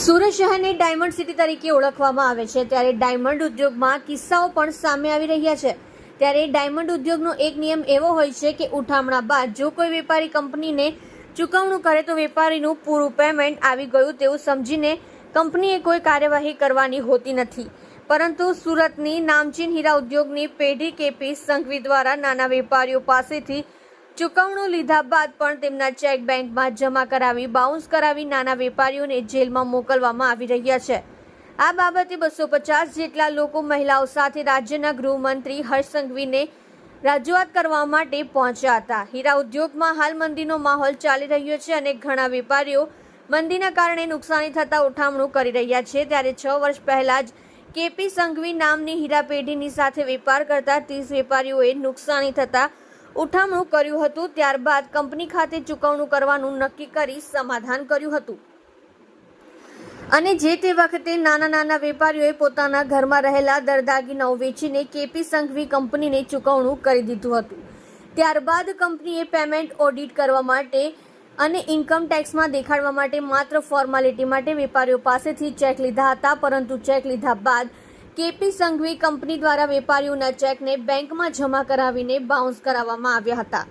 સુરત શહેરને diamond city તરીકે ઓળખવામાં આવે છે. ત્યારે ડાયમંડ ઉદ્યોગમાં કિસ્સાઓ પણ સામે આવી રહ્યા છે. ત્યારે ડાયમંડ ઉદ્યોગનો એક નિયમ એવો હોય છે કે ઉઠામણા બાદ જો કોઈ વેપારી કંપનીને ચૂકવણું કરે તો વેપારીનું પૂરું પેમેન્ટ આવી ગયું તેવું સમજીને કંપનીએ કોઈ કાર્યવાહી કરવાની હોતી નથી. પરંતુ સુરતની નામચીન હીરા ઉદ્યોગની પેઢી કેપી સંઘવી દ્વારા નાના વેપારીઓ પાસેથી ચૂકવણું લીધા બાદ પણ તેમના ચેક બેંકમાં જમા કરાવી બાઉન્સ કરાવી નાના વેપારીઓને જેલમાં મોકલવામાં આવી રહ્યા છે. આ બાબતે બસો પચાસ જેટલા લોકો મહિલાઓ સાથે રાજ્યના ગૃહમંત્રી હર્ષ સંઘવીને રજૂઆત કરવા માટે પહોંચ્યા હતા. હીરા ઉદ્યોગમાં હાલ મંદીનો માહોલ ચાલી રહ્યો છે અને ઘણા વેપારીઓ મંદીના કારણે નુકસાની થતા ઉઠામણું કરી રહ્યા છે. ત્યારે છ વર્ષ પહેલા જ કેપી સંઘવી નામની હીરા પેઢીની સાથે વેપાર કરતા ત્રીસ વેપારીઓએ નુકસાની થતા ઉઠામણું કર્યું હતું, ત્યારબાદ કંપની ખાતે ચૂકવણું કરવાનું નક્કી કરી સમાધાન કર્યું હતું. અને જે તે વખતે નાના નાના વેપારીઓએ પોતાના ઘરમાં રહેલા દરદાગીનાઓ વેચીને કેપી સંઘવી કંપનીને ચૂકવણું કરી દીધું હતું. ત્યારબાદ કંપનીએ પેમેન્ટ ઓડિટ કરવા માટે અને ઇન્કમ ટેક્સમાં દેખાડવા માટે માત્ર ફોર્માલિટી માટે વેપારીઓ પાસેથી ચેક લીધા હતા, પરંતુ ચેક લીધા બાદ કેપી સંઘવી કંપની દ્વારા વેપારીઓના ચેકને બેંકમાં જમા કરાવીને બાઉન્સ કરાવવામાં આવ્યા હતા.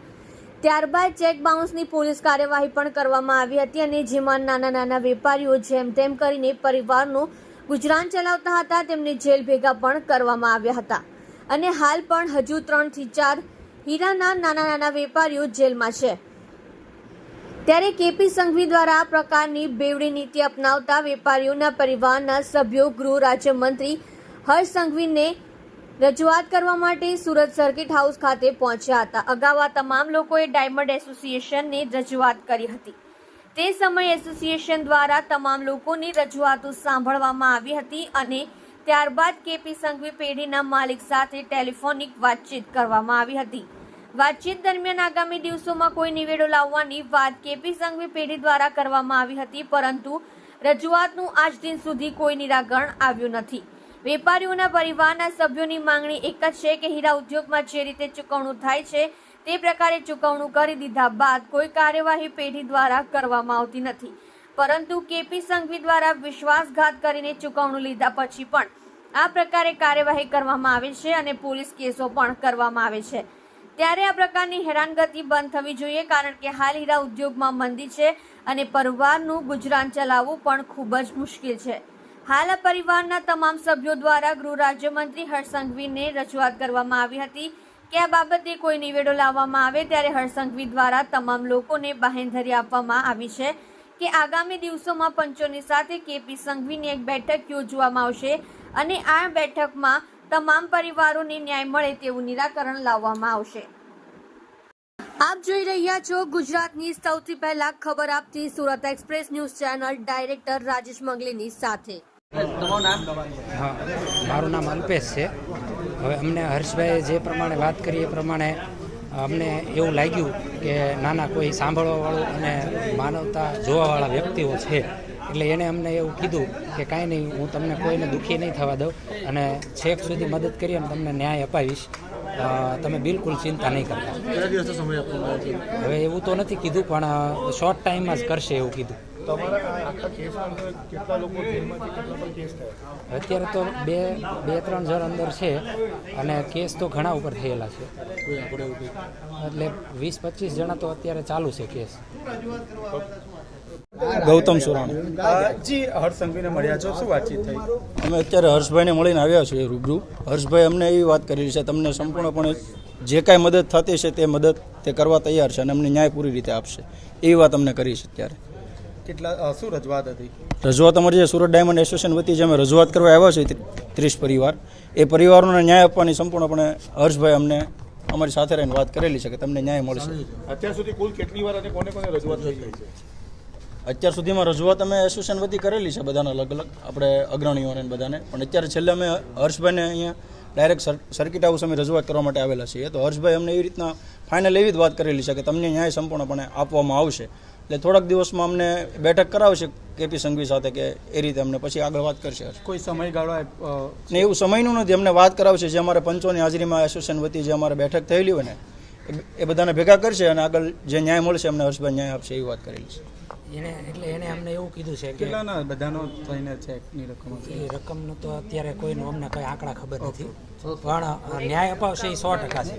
ત્યારબાદ ચેક બાઉન્સની પોલીસ કાર્યવાહી પણ કરવામાં આવી હતી અને જેમાં નાના નાના વેપારીઓ જેમ તેમ કરીને પરિવારનું ગુજરાન ચલાવતા હતા, તેમને જેલ ભેગા પણ કરવામાં આવ્યા હતા. અને હાલ પણ હજુ ત્રણથી ચાર હીરાના નાના નાના વેપારીઓ જેલમાં છે. ત્યારે કેપી સંઘવી દ્વારા આ પ્રકારની બેવડી નીતિ અપનાવતા વેપારીઓના પરિવારના સભ્યો, ગૃહ રાજ્યમંત્રી હર્ષ સંઘવીને રજૂઆત કરવા માટે સુરત સર્કિટ હાઉસ ખાતે પહોંચ્યા હતા. અગાઉ આ તમામ લોકોએ ડાયમંડ એસોસિએશનને રજૂઆત કરી હતી. તે સમયે એસોસિએશન દ્વારા તમામ લોકોની રજૂઆતો સાંભળવામાં આવી હતી અને ત્યારબાદ કેપી સંઘવી પેઢીના માલિક સાથે ટેલિફોનિક વાતચીત કરવામાં આવી હતી. વાતચીત દરમિયાન આગામી દિવસોમાં કોઈ નિવેડો લાવવાની વાત કેપી સંઘવી પેઢી દ્વારા કરવામાં આવી હતી, પરંતુ રજૂઆતનું આજ દિન સુધી કોઈ નિરાકરણ આવ્યું નથી. વેપારીઓના પરિવારના સભ્યોની માંગણી એક જ છે કે હીરા ઉદ્યોગમાં જે રીતે ચૂકવણું થાય છે, તે પ્રકારે ચૂકવણું કરી દીધા બાદ કોઈ કાર્યવાહી પેઢી દ્વારા કરવામાં આવતી નથી. પરંતુ કેપી સંઘવી દ્વારા વિશ્વાસઘાત કરીને ચૂકવણું લીધા પછી પણ આ પ્રકારે કાર્યવાહી કરવામાં આવે છે અને પોલીસ કેસો પણ કરવામાં આવે છે. ત્યારે આ પ્રકારની હેરાનગતિ બંધ થવી જોઈએ કારણ કે હાલ હીરા ઉદ્યોગમાં મંદી છે અને પરિવારનું ગુજરાન ચલાવવું પણ ખૂબ જ મુશ્કેલ છે. હાલ પરિવારના તમામ સભ્યો દ્વારા ગૃહ રાજ્યમંત્રી હર્ષ સંઘવીને રજૂઆત કરવામાં આવી હતી કે આ બાબતે કોઈ નિવેડો લાવવામાં આવે ત્યારે હર્ષ સંઘવી દ્વારા તમામ લોકોને બાહેંધરી આપવામાં આવી છે કે આગામી દિવસોમાં પંચોની સાથે કેપી સંઘવીની એક બેઠક યોજવામાં આવશે અને આ બેઠકમાં તમામ પરિવારોને ન્યાય મળે તેવું નિરાકરણ લાવવામાં આવશે. આપ જોઈ રહ્યા છો ગુજરાતની સૌથી પહેલા ખબર આપતી Surat express news channel director Rajesh મંગલીની સાથે. હા મારું નામ અલ્પેશ છે. હવે અમને હર્ષભાઈએ જે પ્રમાણે વાત કરી એ પ્રમાણે અમને એવું લાગ્યું કે નાના કોઈ સાંભળવાવાળું અને માનવતા જોવાવાળા વ્યક્તિઓ છે. એટલે એણે અમને એવું કીધું કે કાંઈ નહીં હું તમને કોઈને દુઃખી નહીં થવા દઉં અને છેક સુધી મદદ કરી અને તમને ન્યાય અપાવીશ. તમે બિલકુલ ચિંતા નહીં કરતા. હવે એવું તો નથી કીધું પણ શોર્ટ ટાઈમમાં જ કરશે એવું કીધું. અત્યારે તો બે બે ત્રણ જણ અંદર છે અને કેસ તો ઘણા ઉપર થયેલા છે. એટલે વીસ પચીસ જણા તો અત્યારે ચાલુ છે કેસ ગૌતમ સોરાણી. જી મળ્યા છો. શું વાતચીત થઈ? અમે અત્યારે હર્ષભાઈને મળીને આવ્યા છીએ રૂબરૂ. હર્ષભાઈ અમને એવી વાત કરેલી છે તમને સંપૂર્ણપણે જે કાંઈ મદદ થતી છે તે મદદ તે કરવા તૈયાર છે અને અમને ન્યાય પૂરી રીતે આપશે. એવી વાત અમને કરી છે અત્યારે. કેટલા શું રજૂઆત હતી? રજૂઆત અમારી જે સુરત ડાયમંડ એસોસિએશન વતી જે અમે રજૂઆત કરવા આવ્યા છે ત્રીસ પરિવાર એ પરિવારોને ન્યાય આપવાની સંપૂર્ણપણે હર્ષભાઈ અમને અમારી સાથે રહીને વાત કરેલી છે કે તમને ન્યાય મળશે. અત્યાર સુધી કુલ કેટલી વાર અને કોને કોને રજૂઆત થઈ છે? અત્યાર સુધીમાં રજૂઆત અમે એસોસિએશન વતી કરેલી છે બધાને અલગ અલગ આપણે અગ્રણીઓને બધાને. પણ અત્યારે છેલ્લે અમે હર્ષભાઈને અહીંયા ડાયરેક્ટ સર્કિટ હાઉસ અમે રજૂઆત કરવા માટે આવેલા છીએ. તો હર્ષભાઈ અમને એવી રીતના ફાઇનલ એવી જ વાત કરેલી છે કે તમને ન્યાય સંપૂર્ણપણે આપવામાં આવશે. એટલે થોડાક દિવસમાં અમને બેઠક કરાવશે કેપી સંઘવી સાથે કે એ રીતે અમને પછી આગળ વાત કરશે કોઈ સમયગાળો ને એવું સમયનું નથી. અમને વાત કરાવશે જે અમારે પંચોની હાજરીમાં એસોસિએશન વતી જે અમારે બેઠક થયેલી હોય ને એ- એ બધાને ભેગા કરશે અને આગળ જે ન્યાય મળશે અમને હર્ષભાઈ ન્યાય આપશે એવી વાત કરેલી છે. એને એટલે એને અમને એવું કીધું છે કે કેટલાના બધાનો થઈને ચેકની રકમ એ રકમનું તો અત્યારે કોઈનો અમને કઈ આંકડા ખબર નથી. પણ ન્યાય અપાવશે એ સો ટકા છે.